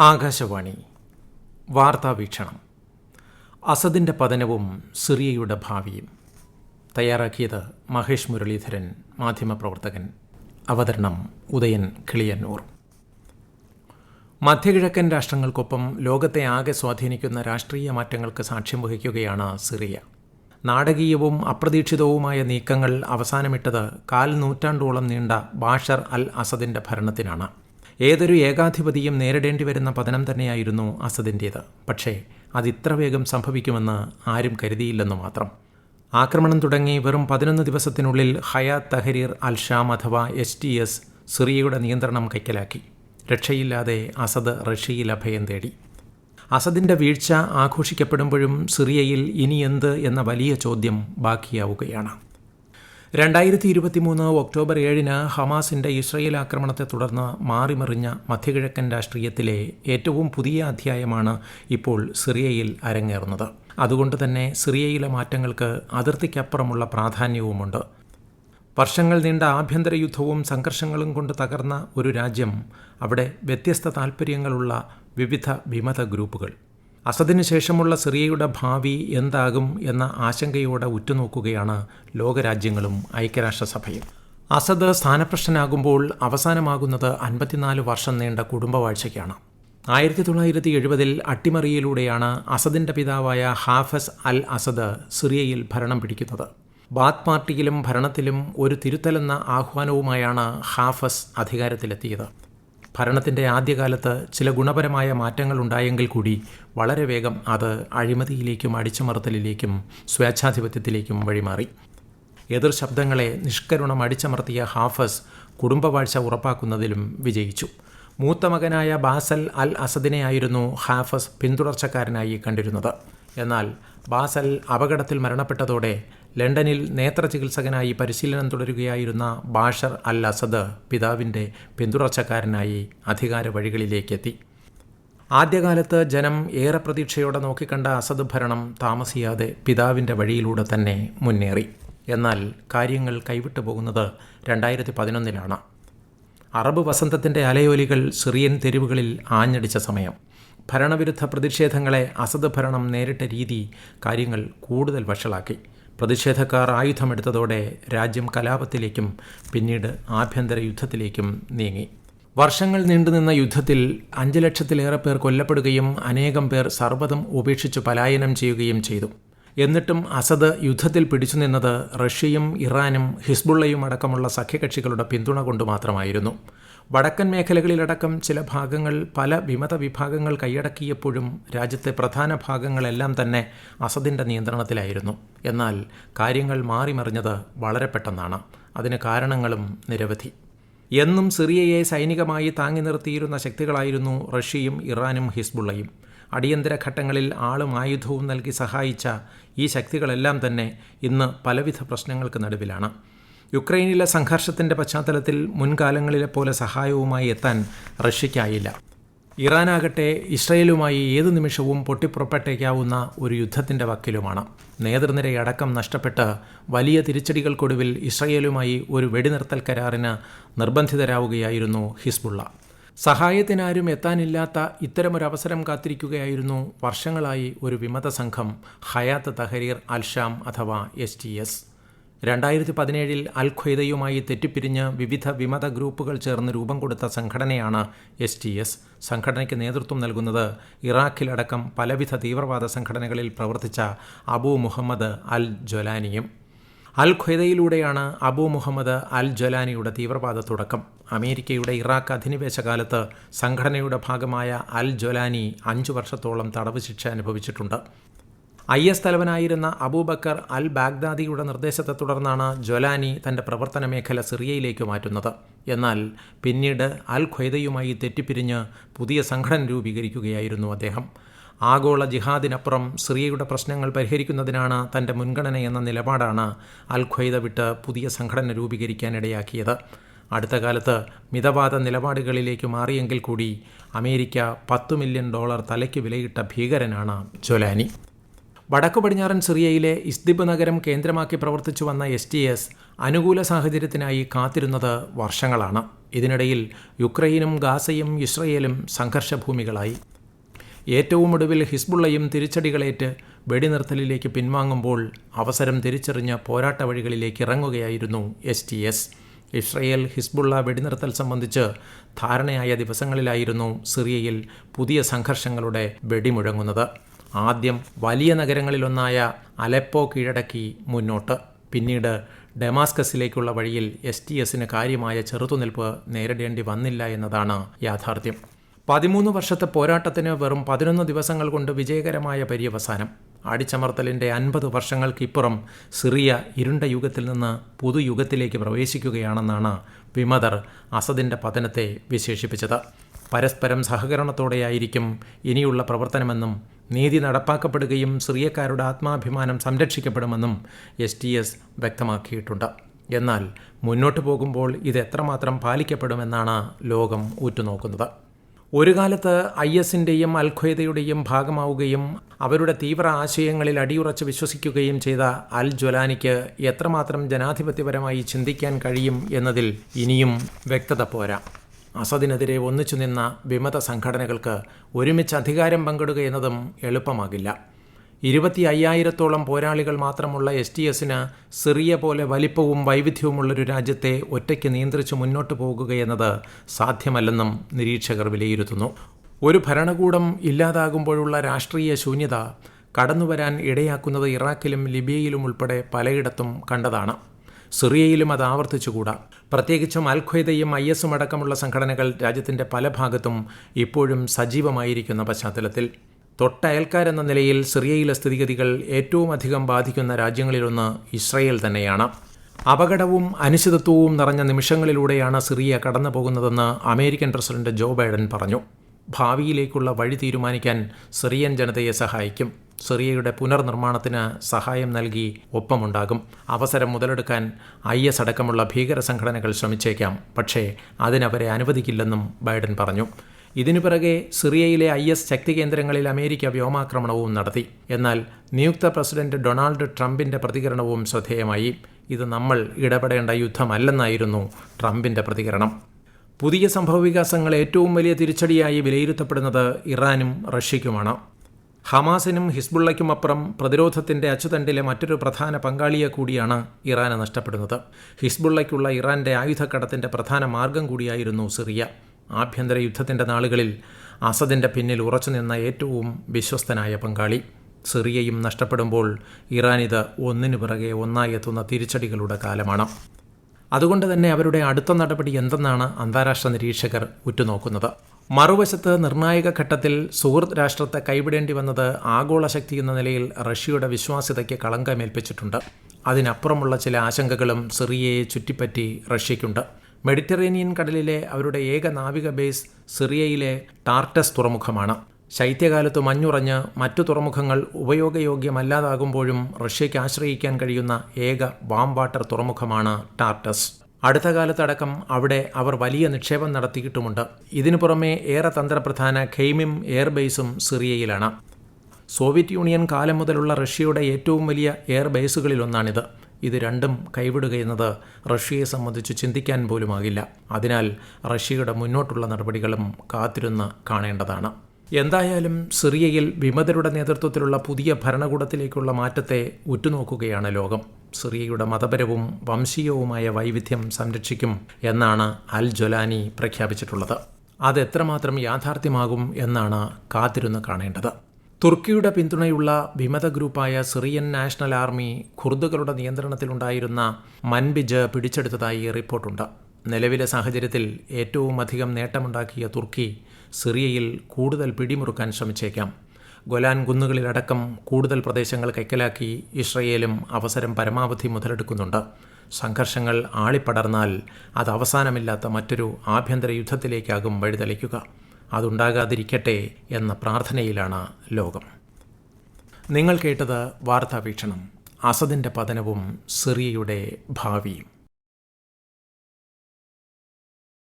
ആകാശവാണി. വാർത്താ വീക്ഷണം. അസദിന്റെ പതനവും സിറിയയുടെ ഭാവിയും. തയ്യാറാക്കിയത് മഹേഷ് മുരളീധരൻ മാധ്യമപ്രവർത്തകൻ. അവതരണം ഉദയൻ കിളിയന്നൂർ. മധ്യകിഴക്കൻ രാഷ്ട്രങ്ങൾക്കൊപ്പം ലോകത്തെ ആകെ സ്വാധീനിക്കുന്ന രാഷ്ട്രീയ മാറ്റങ്ങൾക്ക് സാക്ഷ്യം വഹിക്കുകയാണ് സിറിയ. നാടകീയവും അപ്രതീക്ഷിതവുമായ നീക്കങ്ങൾ അവസാനമിട്ടത് കാൽ നൂറ്റാണ്ടോളം നീണ്ട ബാഷർ അൽ അസദിന്റെ ഭരണത്തിനാണ്. ഏതൊരു ഏകാധിപതിയും നേരിടേണ്ടി വരുന്ന പതനം തന്നെയായിരുന്നു അസദിന്റേത് പക്ഷേ അതിത്ര വേഗം സംഭവിക്കുമെന്ന് ആരും കരുതിയില്ലെന്നു മാത്രം. ആക്രമണം തുടങ്ങി വെറും പതിനൊന്ന് ദിവസത്തിനുള്ളിൽ ഹയാത്ത് തഹരീർ അൽ ഷാം അഥവാ എസ് ടി എസ് സിറിയയുടെ നിയന്ത്രണം കൈക്കലാക്കി. രക്ഷയില്ലാതെ അസദ് റഷ്യയിൽ അഭയം തേടി. അസദിന്റെ വീഴ്ച ആഘോഷിക്കപ്പെടുമ്പോഴും സിറിയയിൽ ഇനിയെന്ത് എന്ന വലിയ ചോദ്യം ബാക്കിയാവുകയാണ്. രണ്ടായിരത്തി ഇരുപത്തിമൂന്ന് ഒക്ടോബർ ഏഴിന് ഹമാസിന്റെ ഇസ്രയേൽ ആക്രമണത്തെ തുടർന്ന് മാറിമറിഞ്ഞ മധ്യകിഴക്കൻ രാഷ്ട്രീയത്തിലെ ഏറ്റവും പുതിയ അധ്യായമാണ് ഇപ്പോൾ സിറിയയിൽ അരങ്ങേറുന്നത്. അതുകൊണ്ട് തന്നെ സിറിയയിലെ മാറ്റങ്ങൾക്ക് അതിർത്തിക്കപ്പുറമുള്ള പ്രാധാന്യവുമുണ്ട്. വർഷങ്ങൾ നീണ്ട ആഭ്യന്തര യുദ്ധവും സംഘർഷങ്ങളും കൊണ്ട് തകർന്ന ഒരു രാജ്യം അവിടെ വ്യത്യസ്ത താൽപ്പര്യങ്ങളുള്ള വിവിധ വിമത ഗ്രൂപ്പുകൾ. അസദിന് ശേഷമുള്ള സിറിയയുടെ ഭാവി എന്താകും എന്ന ആശങ്കയോടെ ഉറ്റുനോക്കുകയാണ് ലോകരാജ്യങ്ങളും ഐക്യരാഷ്ട്രസഭയും. അസദ് സ്ഥാനപ്രശ്നനാകുമ്പോൾ അവസാനമാകുന്നത് അൻപത്തിനാല് വർഷം നീണ്ട കുടുംബവാഴ്ചയ്ക്കാണ്. ആയിരത്തി തൊള്ളായിരത്തി എഴുപതിൽ അട്ടിമറിയിലൂടെയാണ് അസദിന്റെ പിതാവായ ഹാഫസ് അൽ അസദ് സിറിയയിൽ ഭരണം പിടിക്കുന്നത്. ബാത്ത് പാർട്ടിയിലും ഭരണത്തിലും ഒരു തിരുത്തലെന്ന ആഹ്വാനവുമായാണ് ഹാഫസ് അധികാരത്തിലെത്തിയത്. ഭരണത്തിന്റെ ആദ്യകാലത്ത് ചില ഗുണപരമായ മാറ്റങ്ങൾ ഉണ്ടായെങ്കിൽ കൂടി വളരെ വേഗം അത് അഴിമതിയിലേക്കും അടിച്ചമർത്തലിലേക്കും സ്വേച്ഛാധിപത്യത്തിലേക്കും വഴിമാറി. എതിർ ശബ്ദങ്ങളെ നിഷ്കരുണം അടിച്ചമർത്തിയ ഹാഫസ് കുടുംബവാഴ്ച ഉറപ്പാക്കുന്നതിലും വിജയിച്ചു. മൂത്ത മകനായ ബാസൽ അൽ അസദിനെയായിരുന്നു ഹാഫസ് പിന്തുടർച്ചക്കാരനായി കണ്ടിരുന്നത്. എന്നാൽ ബാസൽ അപകടത്തിൽ മരണപ്പെട്ടതോടെ ലണ്ടനിൽ നേത്ര ചികിത്സകനായി പരിശീലനം തുടരുകയായിരുന്ന ബാഷർ അൽ അസദ് പിതാവിന്റെ പിന്തുടർച്ചക്കാരനായി അധികാര വഴികളിലേക്കെത്തി ആദ്യകാലത്ത് ജനം ഏറെ പ്രതീക്ഷയോടെ നോക്കിക്കണ്ട അസദ് ഭരണം താമസിയാതെ പിതാവിന്റെ വഴിയിലൂടെ തന്നെ മുന്നേറി. എന്നാൽ കാര്യങ്ങൾ കൈവിട്ടു പോകുന്നത് രണ്ടായിരത്തി പതിനൊന്നിലാണ് അറബ് വസന്തത്തിന്റെ അലയോലികൾ സിറിയൻ തെരുവുകളിൽ ആഞ്ഞടിച്ച സമയം. ഭരണവിരുദ്ധ പ്രതിഷേധങ്ങളെ അസദ് ഭരണം നേരിട്ട രീതി കാര്യങ്ങൾ കൂടുതൽ വഷളാക്കി. പ്രതിഷേധക്കാർ ആയുധമെടുത്തതോടെ രാജ്യം കലാപത്തിലേക്കും പിന്നീട് ആഭ്യന്തര യുദ്ധത്തിലേക്കും നീങ്ങി. വർഷങ്ങൾ നീണ്ടുനിന്ന യുദ്ധത്തിൽ അഞ്ച് ലക്ഷത്തിലേറെ പേർ കൊല്ലപ്പെടുകയും അനേകം പേർ സർവതം ഉപേക്ഷിച്ചു പലായനം ചെയ്യുകയും ചെയ്തു. എന്നിട്ടും അസദ് യുദ്ധത്തിൽ പിടിച്ചു നിന്നത് റഷ്യയും ഇറാനും ഹിസ്ബുള്ളയും അടക്കമുള്ള സഖ്യകക്ഷികളുടെ പിന്തുണ കൊണ്ട് മാത്രമായിരുന്നു. വടക്കൻ മേഖലകളിലടക്കം ചില ഭാഗങ്ങൾ പല വിമത വിഭാഗങ്ങൾ കൈയടക്കിയപ്പോഴും രാജ്യത്തെ പ്രധാന ഭാഗങ്ങളെല്ലാം തന്നെ അസദിന്റെ നിയന്ത്രണത്തിലായിരുന്നു. എന്നാൽ കാര്യങ്ങൾ മാറിമറിഞ്ഞത് വളരെ പെട്ടെന്നാണ്. അതിന് കാരണങ്ങളും നിരവധി. എന്നും സിറിയയെ സൈനികമായി താങ്ങി നിർത്തിയിരുന്ന ശക്തികളായിരുന്നു റഷ്യയും ഇറാനും ഹിസ്ബുള്ളയും. അടിയന്തര ഘട്ടങ്ങളിൽ ആളും ആയുധവും നൽകി സഹായിച്ച ഈ ശക്തികളെല്ലാം തന്നെ ഇന്ന് പലവിധ പ്രശ്നങ്ങൾക്ക് നടുവിലാണ്. യുക്രൈനിലെ സംഘർഷത്തിന്റെ പശ്ചാത്തലത്തിൽ മുൻകാലങ്ങളിലെ പോലെ സഹായവുമായി എത്താൻ റഷ്യയ്ക്കായില്ല. ഇറാനാകട്ടെ ഇസ്രയേലുമായി ഏത് നിമിഷവും പൊട്ടിപ്പുറപ്പെട്ടേക്കാവുന്ന ഒരു യുദ്ധത്തിന്റെ വക്കിലുമാണ്. നേതൃനിരയടക്കം നഷ്ടപ്പെട്ട് വലിയ തിരിച്ചടികൾക്കൊടുവിൽ ഇസ്രയേലുമായി ഒരു വെടിനിർത്തൽ കരാറിന് നിർബന്ധിതരാവുകയായിരുന്നു ഹിസ്ബുള്ള. സഹായത്തിനാരും എത്താനില്ലാത്ത ഇത്തരമൊരവസരം കാത്തിരിക്കുകയായിരുന്നു വർഷങ്ങളായി ഒരു വിമത സംഘം ഹയാത്ത് തഹരീർ അൽഷാം അഥവാ എസ് ടി എസ്. രണ്ടായിരത്തി പതിനേഴിൽ അൽ ഖ്വയ്ദയുമായി തെറ്റിപ്പിരിഞ്ഞ് വിവിധ വിമത ഗ്രൂപ്പുകൾ ചേർന്ന് രൂപം കൊടുത്ത സംഘടനയാണ് എസ് ടി എസ്. സംഘടനയ്ക്ക് നേതൃത്വം നൽകുന്നത് ഇറാഖിലടക്കം പലവിധ തീവ്രവാദ സംഘടനകളിൽ പ്രവർത്തിച്ച അബു മുഹമ്മദ് അൽ ജൊലാനിയും. അൽ ഖ്വയ്ദയിലൂടെയാണ് അബു മുഹമ്മദ് അൽ ജൊലാനിയുടെ തീവ്രവാദ തുടക്കം. അമേരിക്കയുടെ ഇറാഖ് അധിനിവേശ കാലത്ത് സംഘടനയുടെ ഭാഗമായ അൽ ജൊലാനി അഞ്ചു വർഷത്തോളം തടവ് ശിക്ഷ അനുഭവിച്ചിട്ടുണ്ട്. ഐ എസ് തലവനായിരുന്ന അബൂബക്കർ അൽ ബാഗ്ദാദിയുടെ നിർദ്ദേശത്തെ തുടർന്നാണ് ജൊലാനി തന്റെ പ്രവർത്തന മേഖല സിറിയയിലേക്ക് മാറ്റുന്നത്. എന്നാൽ പിന്നീട് അൽ ഖ്വയ്ദയുമായി തെറ്റിപ്പിരിഞ്ഞ് പുതിയ സംഘടന രൂപീകരിക്കുകയായിരുന്നു അദ്ദേഹം. ആഗോള ജിഹാദിനപ്പുറം സിറിയയുടെ പ്രശ്നങ്ങൾ പരിഹരിക്കുന്നതിനാണ് തന്റെ മുൻഗണന എന്ന നിലപാടാണ് അൽ ഖ്വയ്ദ വിട്ട് പുതിയ സംഘടന രൂപീകരിക്കാനിടയാക്കിയത് അടുത്ത കാലത്ത് മിതവാദ നിലപാടുകളിലേക്ക് മാറിയെങ്കിൽ കൂടി അമേരിക്ക പത്തു മില്യൺ ഡോളർ തലയ്ക്ക് വിലയിട്ട ഭീകരനാണ് ജൊലാനി. വടക്കു പടിഞ്ഞാറൻ സിറിയയിലെ ഇസ്ദിബ് നഗരം കേന്ദ്രമാക്കി പ്രവർത്തിച്ചു വന്ന എസ് ടി എസ് അനുകൂല സാഹചര്യത്തിനായി കാത്തിരുന്നത് വർഷങ്ങളാണ്. ഇതിനിടയിൽ യുക്രൈനും ഗാസയും ഇസ്രയേലും സംഘർഷഭൂമികളായി. ഏറ്റവും ഒടുവിൽ ഹിസ്ബുള്ളയും തിരിച്ചടികളേറ്റ് വെടിനിർത്തലിലേക്ക് പിൻവാങ്ങുമ്പോൾ അവസരം തിരിച്ചറിഞ്ഞ പോരാട്ട വഴികളിലേക്ക് ഇറങ്ങുകയായിരുന്നു S T S. Israel Hezbollah വെടിനിർത്തൽ സംബന്ധിച്ച് ധാരണയായ ദിവസങ്ങളിലായിരുന്നു സിറിയയിൽ പുതിയ സംഘർഷങ്ങളുടെ വെടിമുഴങ്ങുന്നത്. ആദ്യം വലിയ നഗരങ്ങളിലൊന്നായ അലപ്പോ കീഴടക്കി മുന്നോട്ട്. പിന്നീട് ഡെമാസ്കസിലേക്കുള്ള വഴിയിൽ എസ് ടി എസിന് കാര്യമായ ചെറുത്തുനിൽപ്പ് നേരിടേണ്ടി വന്നില്ല എന്നതാണ് യാഥാർത്ഥ്യം. പതിമൂന്ന് വർഷത്തെ പോരാട്ടത്തിന് വെറും പതിനൊന്ന് ദിവസങ്ങൾ കൊണ്ട് വിജയകരമായ പര്യവസാനം. അടിച്ചമർത്തലിന്റെ അൻപത് വർഷങ്ങൾക്കിപ്പുറം സിറിയ ഇരുണ്ട യുഗത്തിൽ നിന്ന് പുതുയുഗത്തിലേക്ക് പ്രവേശിക്കുകയാണെന്നാണ് വിമതർ അസദിന്റെ പതനത്തെ വിശേഷിപ്പിച്ചത്. പരസ്പരം സഹകരണത്തോടെയായിരിക്കും ഇനിയുള്ള പ്രവർത്തനമെന്നും നീതി നടപ്പാക്കപ്പെടുകയും സിറിയക്കാരുടെ ആത്മാഭിമാനം സംരക്ഷിക്കപ്പെടുമെന്നും എസ് ടി എസ് വ്യക്തമാക്കിയിട്ടുണ്ട്. എന്നാൽ മുന്നോട്ടു പോകുമ്പോൾ ഇത് എത്രമാത്രം പാലിക്കപ്പെടുമെന്നാണ് ലോകം ഉറ്റുനോക്കുന്നത്. ഒരു കാലത്ത് ഐ എസിന്റെയും അൽഖ്വയ്ദയുടെയും ഭാഗമാവുകയും അവരുടെ തീവ്ര ആശയങ്ങളിൽ അടിയുറച്ച് വിശ്വസിക്കുകയും ചെയ്ത അൽ ജ്വലാനിക്ക് എത്രമാത്രം ജനാധിപത്യപരമായി ചിന്തിക്കാൻ കഴിയും എന്നതിൽ ഇനിയും വ്യക്തത പോരാ. അസദിനെതിരെ ഒന്നിച്ചു നിന്ന വിമത സംഘടനകൾക്ക് ഒരുമിച്ച് അധികാരം പങ്കിടുക എന്നതും എളുപ്പമാകില്ല. ഇരുപത്തി അയ്യായിരത്തോളം പോരാളികൾ മാത്രമുള്ള എസ് ടി എസിന് സിറിയ പോലെ വലിപ്പവും വൈവിധ്യവുമുള്ളൊരു രാജ്യത്തെ ഒറ്റയ്ക്ക് നിയന്ത്രിച്ച് മുന്നോട്ട് പോകുകയെന്നത് സാധ്യമല്ലെന്നും നിരീക്ഷകർ വിലയിരുത്തുന്നു. ഒരു ഭരണകൂടം ഇല്ലാതാകുമ്പോഴുള്ള രാഷ്ട്രീയ ശൂന്യത കടന്നുവരാൻ ഇടയാക്കുന്നത് ഇറാഖിലും ലിബിയയിലും ഉൾപ്പെടെ പലയിടത്തും കണ്ടതാണ്. സിറിയയിലും അത് ആവർത്തിച്ചുകൂടാ. പ്രത്യേകിച്ചും അൽഖ്വയ്ദയും ഐ എസും അടക്കമുള്ള സംഘടനകൾ രാജ്യത്തിന്റെ പല ഭാഗത്തും ഇപ്പോഴും സജീവമായിരിക്കുന്ന പശ്ചാത്തലത്തിൽ. തൊട്ടയൽക്കാരെന്ന നിലയിൽ സിറിയയിലെ സ്ഥിതിഗതികൾ ഏറ്റവും അധികം ബാധിക്കുന്ന രാജ്യങ്ങളിലൊന്ന് ഇസ്രയേൽ തന്നെയാണ്. അപകടവും അനിശ്ചിതത്വവും നിറഞ്ഞ നിമിഷങ്ങളിലൂടെയാണ് സിറിയ കടന്നു പോകുന്നതെന്ന് അമേരിക്കൻ പ്രസിഡന്റ് ജോ ബൈഡൻ പറഞ്ഞു. ഭാവിയിലേക്കുള്ള വഴി തീരുമാനിക്കാൻ സിറിയൻ ജനതയെ സഹായിക്കും. സിറിയയുടെ പുനർനിർമ്മാണത്തിന് സഹായം നൽകി ഒപ്പമുണ്ടാകും. അവസരം മുതലെടുക്കാൻ ഐ എസ് അടക്കമുള്ള ഭീകര സംഘടനകൾ ശ്രമിച്ചേക്കാം. പക്ഷേ അതിനവരെ അനുവദിക്കില്ലെന്നും ബൈഡൻ പറഞ്ഞു. ഇതിനു പിറകെ സിറിയയിലെ ഐ എസ് ശക്തി കേന്ദ്രങ്ങളിൽ അമേരിക്ക വ്യോമാക്രമണവും നടത്തി. എന്നാൽ നിയുക്ത പ്രസിഡന്റ് ഡൊണാൾഡ് ട്രംപിന്റെ പ്രതികരണവും ശ്രദ്ധേയമായി. ഇത് നമ്മൾ ഇടപെടേണ്ട യുദ്ധമല്ലെന്നായിരുന്നു ട്രംപിന്റെ പ്രതികരണം. പുതിയ സംഭവവികാസങ്ങൾ ഏറ്റവും വലിയ തിരിച്ചടിയായി വിലയിരുത്തപ്പെടുന്നത് ഇറാനും റഷ്യയ്ക്കുമാണ് ഹമാസിനും ഹിസ്ബുള്ളയ്ക്കുമപ്പുറം പ്രതിരോധത്തിന്റെ അച്ചുതണ്ടിലെ മറ്റൊരു പ്രധാന പങ്കാളിയെ കൂടിയാണ് ഇറാന് നഷ്ടപ്പെടുന്നത്. ഹിസ്ബുള്ളയ്ക്കുള്ള ഇറാന്റെ ആയുധക്കടത്തിന്റെ പ്രധാന മാർഗം കൂടിയായിരുന്നു സിറിയ. ആഭ്യന്തര യുദ്ധത്തിന്റെ നാളുകളിൽ അസദിന്റെ പിന്നിൽ ഉറച്ചുനിന്ന ഏറ്റവും വിശ്വസ്തനായ പങ്കാളി. സിറിയയും നഷ്ടപ്പെടുമ്പോൾ ഇറാൻ ഇത് ഒന്നിനു പിറകെ ഒന്നായി എത്തുന്ന തിരിച്ചടികളുടെ കാലമാണ്. അതുകൊണ്ട് തന്നെ അവരുടെ അടുത്ത നടപടി എന്തെന്നാണ് അന്താരാഷ്ട്ര നിരീക്ഷകർ ഉറ്റുനോക്കുന്നത്. മറുവശത്ത് നിർണായക ഘട്ടത്തിൽ സുഹൃത്ത് രാഷ്ട്രത്തെ കൈവിടേണ്ടി വന്നത് ആഗോള ശക്തി എന്ന നിലയിൽ റഷ്യയുടെ വിശ്വാസ്യതയ്ക്ക് കളങ്കമേൽപ്പിച്ചിട്ടുണ്ട്. അതിനപ്പുറമുള്ള ചില ആശങ്കകളും സിറിയയെ ചുറ്റിപ്പറ്റി റഷ്യയ്ക്കുണ്ട്. മെഡിറ്ററേനിയൻ കടലിലെ അവരുടെ ഏക നാവിക ബേസ് സിറിയയിലെ ടാർട്ടസ് തുറമുഖമാണ്. ശൈത്യകാലത്ത് മഞ്ഞുറഞ്ഞ് മറ്റു തുറമുഖങ്ങൾ ഉപയോഗയോഗ്യമല്ലാതാകുമ്പോഴും റഷ്യയ്ക്ക് ആശ്രയിക്കാൻ കഴിയുന്ന ഏക വാം വാട്ടർ തുറമുഖമാണ് ടാർട്ടസ്. അടുത്ത കാലത്തടക്കം അവിടെ അവർ വലിയ നിക്ഷേപം നടത്തിയിട്ടുമുണ്ട്. ഇതിനു പുറമെ ഏറെ തന്ത്രപ്രധാന ഖെയ്മിം എയർബേസും സിറിയയിലാണ്. സോവിയറ്റ് യൂണിയൻ കാലം മുതലുള്ള റഷ്യയുടെ ഏറ്റവും വലിയ എയർ ബേസുകളിലൊന്നാണിത്. ഇത് രണ്ടും കൈവിടുകയെന്നത് റഷ്യയെ സംബന്ധിച്ച് ചിന്തിക്കാൻ പോലുമാകില്ല. അതിനാൽ റഷ്യയുടെ മുന്നോട്ടുള്ള നടപടികളും കാത്തിരുന്ന് കാണേണ്ടതാണ്. എന്തായാലും സിറിയയിൽ വിമതരുടെ നേതൃത്വത്തിലുള്ള പുതിയ ഭരണകൂടത്തിലേക്കുള്ള മാറ്റത്തെ ഉറ്റുനോക്കുകയാണ് ലോകം. സിറിയയുടെ മതപരവും വംശീയവുമായ വൈവിധ്യം സംരക്ഷിക്കും എന്നാണ് അൽ ജൊലാനി പ്രഖ്യാപിച്ചിട്ടുള്ളത്. അതെത്രമാത്രം യാഥാർത്ഥ്യമാകും എന്നാണ് കാത്തിരുന്ന് കാണേണ്ടത്. തുർക്കിയുടെ പിന്തുണയുള്ള വിമത ഗ്രൂപ്പായ സിറിയൻ നാഷണൽ ആർമി ഖുർദുകളുടെ നിയന്ത്രണത്തിലുണ്ടായിരുന്ന മൻബിജ് പിടിച്ചെടുത്തതായി റിപ്പോർട്ടുണ്ട്. നിലവിലെ സാഹചര്യത്തിൽ ഏറ്റവും അധികം നേട്ടമുണ്ടാക്കിയ തുർക്കി സിറിയയിൽ കൂടുതൽ പിടിമുറുക്കാൻ ശ്രമിച്ചേക്കാം. ഗൊലാൻ കുന്നുകളിലടക്കം കൂടുതൽ പ്രദേശങ്ങൾ കൈക്കലാക്കി ഇസ്രയേലും അവസരം പരമാവധി മുതലെടുക്കുന്നുണ്ട്. സംഘർഷങ്ങൾ ആളിപ്പടർന്നാൽ അത് അവസാനമില്ലാത്ത മറ്റൊരു ആഭ്യന്തര യുദ്ധത്തിലേക്കാകും വഴിതെളിക്കുക. അതുണ്ടാകാതിരിക്കട്ടെ എന്ന പ്രാർത്ഥനയിലാണ് ലോകം. നിങ്ങൾ കേട്ടത് വാർത്താവീക്ഷണം. അസദിന്റെ പതനവും സിറിയയുടെ ഭാവിയും.